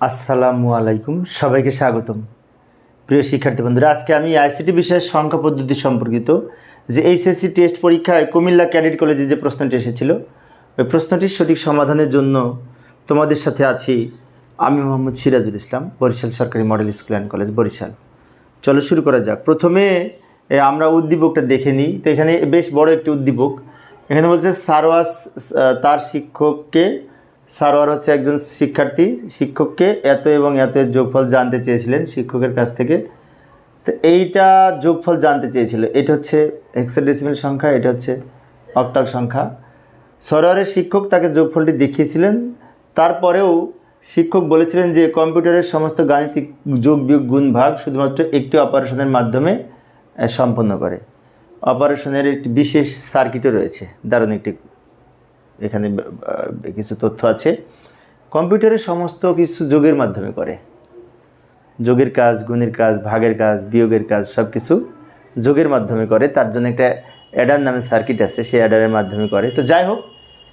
আসসালামু আলাইকুম, সবাইকে স্বাগতম। প্রিয় শিক্ষার্থী বন্ধুরা, আজকে আমি আইসিটি বিষয়ের সংখ্যা পদ্ধতি সম্পর্কিত যে এইচএসসি টেস্ট পরীক্ষায় কুমিল্লা ক্যাডেট কলেজে যে প্রশ্নটি এসেছিল, ওই প্রশ্নটির সঠিক সমাধানের জন্য তোমাদের সাথে আছি আমি মোহাম্মদ সিরাজুল ইসলাম, বরিশাল সরকারি model school and college, Barishal. চলো শুরু করা যাক। প্রথমে আমরা উদ্দীপকটা দেখে নিই। তো এখানে বেশ বড় একটি উদ্দীপক। এখানে বলছে সারোয়াস তার শিক্ষককে সারোয়ার হচ্ছে একজন শিক্ষার্থী, শিক্ষককে এত এবং এত যোগফল জানতে চেয়েছিলেন শিক্ষকের কাছ থেকে। তো এইটা যোগফল জানতে চেয়েছিল। এটা হচ্ছে হেক্সাডেসিমেল সংখ্যা, এটা হচ্ছে অক্টাল সংখ্যা। সরোয়ারের শিক্ষক তাকে যোগফলটি দেখিয়েছিলেন। তারপরেও শিক্ষক বলেছিলেন যে কম্পিউটারের সমস্ত গাণিতিক যোগ, বিয়োগ, গুণ, ভাগ শুধুমাত্র একটি অপারেশনের মাধ্যমে সম্পন্ন করে। অপারেশনের একটি বিশেষ সার্কিটও রয়েছে, দারুণ একটি এখানে কিছু তথ্য আছে। কম্পিউটারের সমস্ত কিছু যোগের মাধ্যমে করে। যোগের কাজ, গুণের কাজ, ভাগের কাজ, বিয়োগের কাজ সব কিছু যোগের মাধ্যমে করে। তার জন্য একটা অ্যাডার নামে সার্কিট আছে, সেই অ্যাডারের মাধ্যমে করে। তো যাই হোক,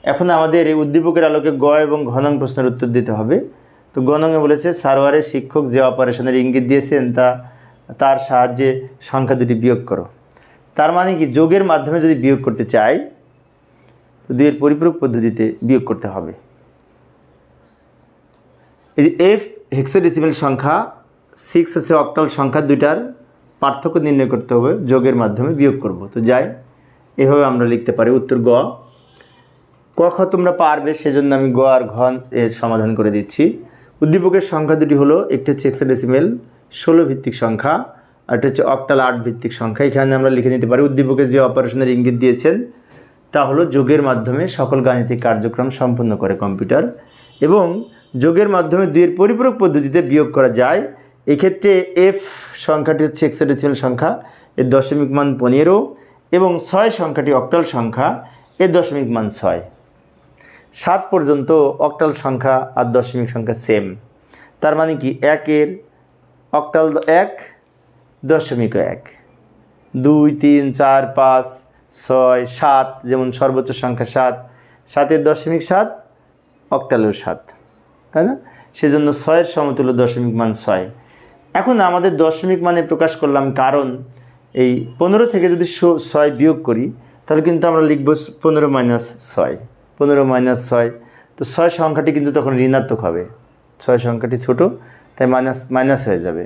এখন আমাদের এই উদ্দীপকের আলোকে গ এবং ঘনং প্রশ্নের উত্তর দিতে হবে। তো গণঙে বলেছে সারোয়ারের শিক্ষক যে অপারেশনের ইঙ্গিত দিয়েছেন, তা, তার সাহায্যে সংখ্যা দুটি বিয়োগ করো। তার মানে কি, যোগের মাধ্যমে যদি বিয়োগ করতে চাই তো দুইয়ের পরিপূরক পদ্ধতিতে বিয়োগ করতে হবে। এই যে এফ হেক্সাডেসিমেল সংখ্যা সিক্স হচ্ছে অক্টাল সংখ্যা দুইটার পার্থক্য নির্ণয় করতে হবে, যোগের মাধ্যমে বিয়োগ করব। তো যাই, এভাবে আমরা লিখতে পারি উত্তর গ। ক খ তোমরা পারবে, সেজন্য আমি গ আর ঘন এর সমাধান করে দিচ্ছি। উদ্দীপকের সংখ্যা দুটি হলো, একটি হচ্ছে হেক্সাডেসিমেল ষোলো ভিত্তিক সংখ্যা, আর একটা হচ্ছে অক্টাল আট ভিত্তিক সংখ্যা। এখানে আমরা লিখে নিতে পারি, উদ্দীপকে যে অপারেশনের ইঙ্গিত দিয়েছেন তা হলো যোগের মাধ্যমে সকল গাণিতিক কার্যক্রম সম্পন্ন করে কম্পিউটার এবং যোগের মাধ্যমে দুইয়ের পরিপূরক পদ্ধতিতে বিয়োগ করা যায়। এক্ষেত্রে এফ সংখ্যাটি হচ্ছে এক্সাডেসিমাল সংখ্যা, এর দশমিক মান পনেরো এবং ছয় সংখ্যাটি অক্টাল সংখ্যা, এর দশমিক মান ছয়। সাত পর্যন্ত অক্টাল সংখ্যা আর দশমিক সংখ্যা সেম তার মানে কি একের অক্টাল এক দশমিক এক। দুই, তিন, চার, পাঁচ ছয়, সাত, যেমন সর্বোচ্চ সংখ্যা সাত, সাতের দশমিক সাত, অক্টালের সাত, তাই না? সেজন্য ছয়ের সমতুল্য দশমিক মান ছয়। এখন আমাদের দশমিক মানে প্রকাশ করলাম কারণ এই পনেরো থেকে যদি ছয় বিয়োগ করি, তাহলে কিন্তু আমরা লিখব পনেরো মাইনাস ছয়, পনেরো মাইনাস ছয়। তো ছয় সংখ্যাটি কিন্তু তখন ঋণাত্মক হবে। ছয় সংখ্যাটি ছোট, তাই মাইনাস মাইনাস হয়ে যাবে।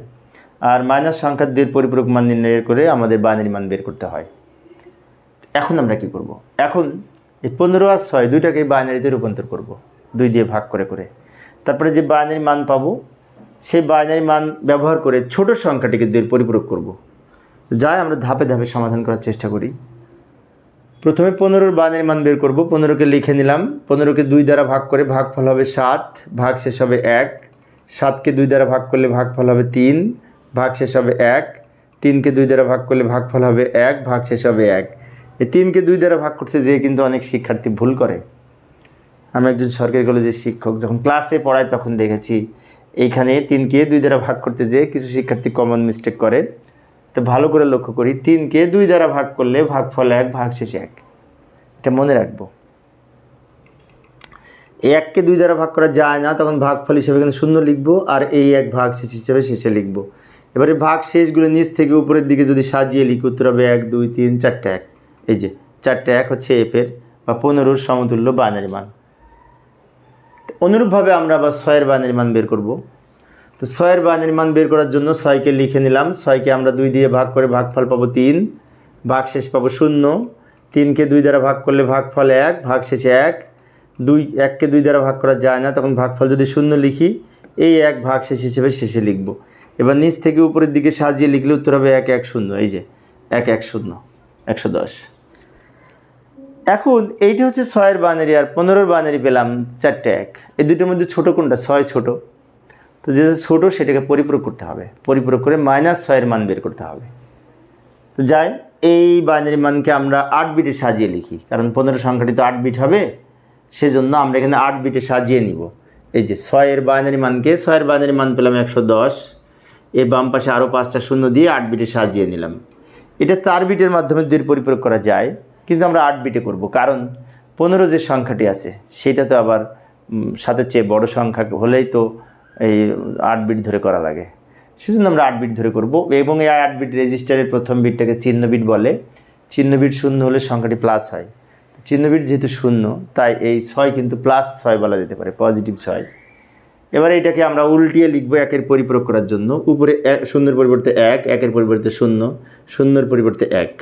আর মাইনাস সংখ্যার দুই পরিপূরক মান নির্ণয় করে আমাদের বাইনারি মান বের করতে হয়। এখন আমরা কি করব। এখন এই পনেরো আর ছয় দুইটাকে বাইনারিতে রূপান্তর করব। দুই দিয়ে ভাগ করে করে তারপরে যে বাইনারি মান পাবো, সেই বাইনারি মান ব্যবহার করে ছোট সংখ্যাটিকে দুইয়ের পরিপূরক করব। যাই আমরা ধাপে ধাপে সমাধান করার চেষ্টা করি প্রথমে পনেরোর বাইনারি মান বের করব, পনেরোকে লিখে নিলাম পনেরোকে দুই দ্বারা ভাগ করে ভাগফল হবে সাত, ভাগ শেষ হবে এক সাতকে দুই দ্বারা ভাগ করলে ভাগফল হবে তিন, ভাগ শেষ হবে এক তিনকে দুই দ্বারা ভাগ করলে ভাগফল হবে এক, ভাগ শেষ হবে এক এই তিনকে দুই দ্বারা ভাগ করতে যেয়ে কিন্তু অনেক শিক্ষার্থী ভুল করে। আমি একজন সরকারি কলেজের শিক্ষক, যখন ক্লাসে পড়াই তখন দেখেছি, এইখানে তিনকে দুই দ্বারা ভাগ করতে যেয়ে কিছু শিক্ষার্থী কমন মিস্টেক করে। তো ভালো করে লক্ষ্য করি, তিনকে দুই দ্বারা ভাগ করলে ভাগফল এক ভাগ শেষে এক। এটা মনে রাখব। এই এককে দুই দ্বারা ভাগ করা যায় না, তখন ভাগফল হিসেবে কিন্তু শূন্য লিখব আর এই এক ভাগ শেষ হিসেবে শেষে লিখব। এবারে ভাগ শেষগুলো নিচ থেকে উপরের দিকে যদি সাজিয়ে লিখি, উত্তর হবে এক, দুই, তিন, চারটে, এক। এই যে, চারটে এক হচ্ছে এফের বা পনেরোর সমতুল্য বাইনারি মান। অনুরূপভাবে আমরা আবার ছয়ের বাইনারি মান বের করব। তো ছয়ের বাইনারি মান বের করার জন্য ছয়কে লিখে নিলাম। ছয়কে আমরা দুই দিয়ে ভাগ করে ভাগফল পাবো তিন ভাগ শেষ পাবো শূন্য। তিনকে দুই দ্বারা ভাগ করলে ভাগফল এক ভাগ শেষে এক। দুই, এককে দুই দ্বারা ভাগ করা যায় না, তখন ভাগফল যদি শূন্য লিখি, এই এক ভাগ শেষ হিসেবে শেষে লিখব। এবার নিচ থেকে উপরের দিকে সাজিয়ে লিখলে উত্তর হবে এক এক শূন্য, এই যে, এক এক শূন্য, একশো দশ। এখন এইটি হচ্ছে ছয়ের বানারি আর পনেরোর বানারি পেলাম চারটে এক। এই দুটোর মধ্যে ছোটো কোনটা? ছয় ছোট। তো যেটা ছোটো সেটাকে পরিপূরক করতে হবে। পরিপূরক করে মাইনাস ছয়ের মান বের করতে হবে। তো যাই, এই বাইনারি মানকে আমরা আট বিটে সাজিয়ে লিখি। কারণ পনেরো সংখ্যাটি তো আট বিট হবে। সেজন্য আমরা এখানে আট বিটে সাজিয়ে নিব। এই যে ছয়ের বাইনারি মানকে, ছয়ের বাইনারি মান পেলাম একশো দশ। এর বাম পাশে আরও পাঁচটা শূন্য দিয়ে আট বিটে সাজিয়ে নিলাম। এটা চার বিটের মাধ্যমে দুই পরিপূরক করা যায়। কিন্তু আমরা আট বিটে করব। কারণ পনেরো যে সংখ্যাটি আছে, সেটা তো আবার সাথে চেয়ে বড় সংখ্যা হলেই তো এই আট বিট ধরে করা লাগে। সেজন্য আমরা আট বিট ধরে করব এবং এই আট বিট রেজিস্টারের প্রথম বিটটাকে চিহ্ন বিট বলে। চিহ্ন বিট শূন্য হলে সংখ্যাটি প্লাস হয়। চিহ্ন বিট যেহেতু শূন্য, তাই এই ছয় কিন্তু প্লাস ছয় বলা যেতে পারে, পজিটিভ ছয়। এবারে এটাকে আমরা উল্টিয়ে লিখব একের পরিপূরক করার জন্য। উপরে এক শূন্যের পরিবর্তে এক, একের পরিবর্তে শূন্য, শূন্যের পরিবর্তে এক।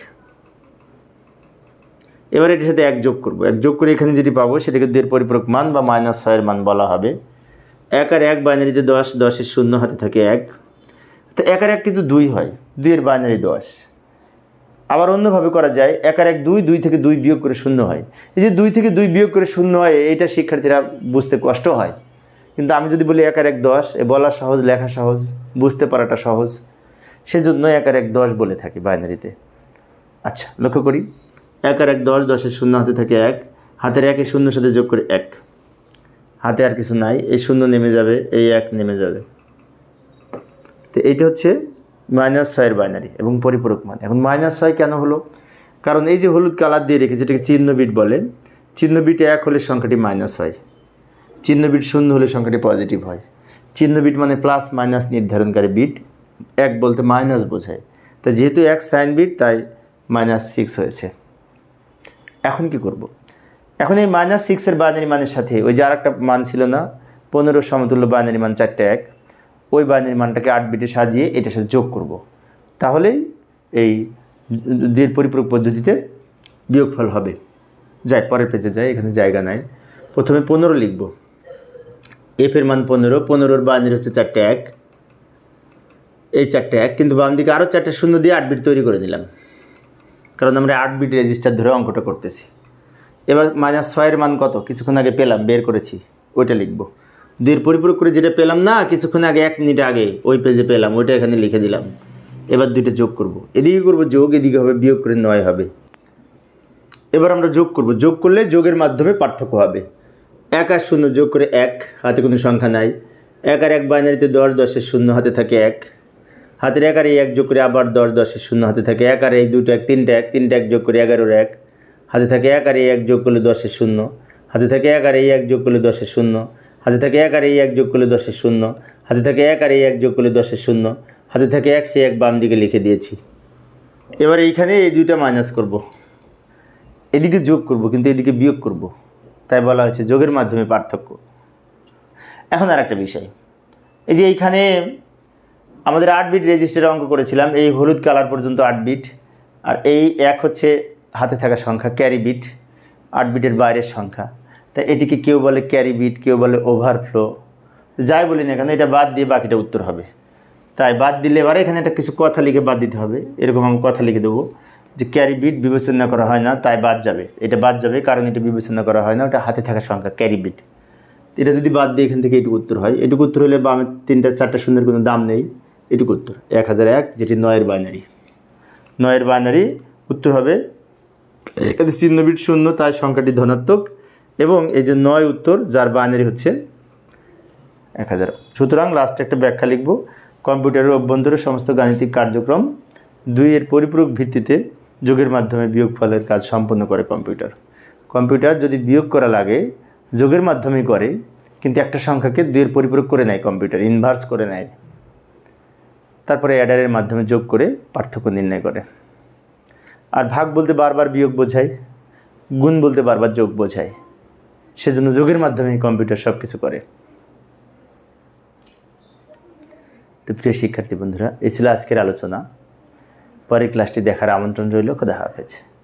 এবার এটার সাথে এক যোগ করব। এক যোগ করে এখানে যেটি পাবো, সেটাকে দুয়ের পরিপূরক মান বা মাইনাস ছয়ের মান বলা হবে। এক আর এক বাইনারিতে দশ দশের শূন্য হাতে থাকে এক। তো এক আর এক কিন্তু দুই হয়, দুইয়ের বাইনারি দশ। আবার অন্যভাবে করা যায়, এক আর এক দুই দুই থেকে দুই বিয়োগ করে শূন্য হয়। এই যে দুই থেকে দুই বিয়োগ করে শূন্য হয়, এইটা শিক্ষার্থীরা বুঝতে কষ্ট হয়। কিন্তু আমি যদি বলি এক আর এক দশ, এ বলা সহজ, লেখা সহজ, বুঝতে পারাটা সহজ। সেজন্য এক আর এক দশ বলে থাকি বাইনারিতে। আচ্ছা লক্ষ্য করি। এক আর এক, দশ, দশের শূন্য, হাতে থাকে এক। হাতের একে শূন্যর সাথে যোগ করে এক। হাতে আর কিছু নাই, এই শূন্য নেমে যাবে, এই এক নেমে যাবে। তো এইটা হচ্ছে মাইনাস ছয়ের বাইনারি এবং পরিপূরক মান। এখন মাইনাস ছয় কেন হলো? কারণ এই যে হলুদ কালার দিয়ে রেখেছে, এটাকে চিহ্ন বিট বলে। চিহ্ন বিট এক হলে সংখ্যাটি মাইনাস হয় চিহ্ন বিট শূন্য হলে সংখ্যাটি পজিটিভ হয়। চিহ্ন বিট মানে প্লাস মাইনাস নির্ধারণকারী বিট। এক বলতে মাইনাস বোঝায়। তা যেহেতু এক সাইন বিট, তাই মাইনাস সিক্স হয়েছে। এখন কি করব। এখন এই মাইনাস সিক্সের বাইনারি মানের সাথে, ওই যে আর একটা মান ছিল না, পনেরো সমতুল্য বাইনারি মান চারটে এক, ওই বাইনারি মানটাকে আট বিটে সাজিয়ে এটার সাথে যোগ করব। তাহলেই এই দুয়ের পরিপূরক পদ্ধতিতে বিয়োগফল হবে। যাই, পরের পেজে যাই, এখানে জায়গা নাই। প্রথমে পনেরো লিখব। এফের মান পনেরো, পনেরোর বাইনারি হচ্ছে চারটে এক। এই চারটে এক, কিন্তু বাম দিকে আরও চারটে শূন্য দিয়ে আট বিট তৈরি করে নিলাম। কারণ আমরা আট বিট রেজিস্টার ধরে অঙ্কটা করতেছি। এবার মাইনাস ছয়ের মান কত? কিছুক্ষণ আগে পেলাম, বের করেছি, ওইটা লিখব। দুইয়ের পরিপূরক করে যেটা পেলাম না, কিছুক্ষণ আগে, এক মিনিট আগে ওই পেজে পেলাম, ওইটা এখানে লিখে দিলাম। এবার দুইটা যোগ করব। এদিকে করব যোগ, এদিকে হবে, বিয়োগ করে নয় হবে। এবার আমরা যোগ করব। যোগ করলে যোগের মাধ্যমে পার্থক্য হবে। এক আর শূন্য যোগ করে এক, হাতে কোনো সংখ্যা নাই। এক আর এক বাইনারিতে দশ, দশের শূন্য হাতে থাকে এক। হাতের এক আর এই এক যোগ করে আবার দশ দশের শূন্য হাতে থাকে। এক আর এই দুটো এক, তিনটা এক তিনটা এক যোগ করে এগারোর এক। হাতে থাকে এক এক যোগ করলে দশের শূন্য। হাতে থাকে এক এই এক যোগ করলে দশের শূন্য। হাতে থাকে এক আর এই এক যোগ করলে দশের শূন্য। হাতে থাকে এক এই এক যোগ করলে দশের শূন্য। হাতে থাকে এক, সে এক বাম দিকে লিখে দিয়েছি। এবার এইখানে এই দুইটা মাইনাস করব। এদিকে যোগ করব, কিন্তু এদিকে বিয়োগ করব। তাই বলা হয়েছে যোগের মাধ্যমে পার্থক্য। এখন আর একটা বিষয়। এই যে এইখানে আমাদের আট বিট রেজিস্টারে অঙ্ক করেছিলাম, এই হলুদ কালার পর্যন্ত আট বিট আর এই এক হচ্ছে হাতে থাকা সংখ্যা ক্যারি বিট আট বিটের বাইরের সংখ্যা। তা এটিকে কেউ বলে ক্যারি বিট কেউ বলে ওভারফ্লো যাই বলি না কেন, এটা বাদ দিয়ে বাকিটা উত্তর হবে। তাই বাদ দিলে এবারে এখানে একটা কিছু কথা লিখে বাদ দিতে হবে। এরকম আমি কথা লিখে দেবো যে ক্যারি বিট বিবেচনা করা হয় না, তাই বাদ যাবে। এটা বাদ যাবে, কারণ এটা বিবেচনা করা হয় না, ওটা হাতে থাকা সংখ্যা ক্যারি বিট এটা যদি বাদ দিয়ে এখান থেকে এটুকু উত্তর হয়, এটুকু উত্তর হলে বা আমি তিনটা, চারটা শূন্যের কোনো দাম নেই। এটুকু উত্তর। এক হাজার এক, যেটি নয়ের বাইনারি। নয়ের বাইনারি, উত্তর হবে এখানে চিহ্ন বিট শূন্য, তাই সংখ্যাটি ধনাত্মক। এবং এই যে নয় উত্তর, যার বাইনারি হচ্ছে এক হাজার। সুতরাং লাস্টে একটা ব্যাখ্যা লিখব। কম্পিউটারের অভ্যন্তরে সমস্ত গাণিতিক কার্যক্রম দুইয়ের পরিপূরক ভিত্তিতে যোগের মাধ্যমে বিয়োগ ফলের কাজ সম্পন্ন করে কম্পিউটার। কম্পিউটার যদি বিয়োগ করা লাগে, যোগের মাধ্যমে করে, কিন্তু একটা সংখ্যাকে দুইয়ের পরিপূরক করে নেয় কম্পিউটার ইনভার্স করে নেয়। তারপরে অ্যাডারের মাধ্যমে যোগ করে পার্থক্য নির্ণয় করে। আর ভাগ বলতে বারবার বিয়োগ বোঝায়, গুণ বলতে বারবার যোগ বোঝায়। সেজন্য যোগের মাধ্যমে কম্পিউটার সব কিছু করে। তো প্রিয় শিক্ষার্থী বন্ধুরা এই ছিল আজকের আলোচনা। পরের ক্লাসটি দেখার আমন্ত্রণ রইল। খোদা হাফেজ।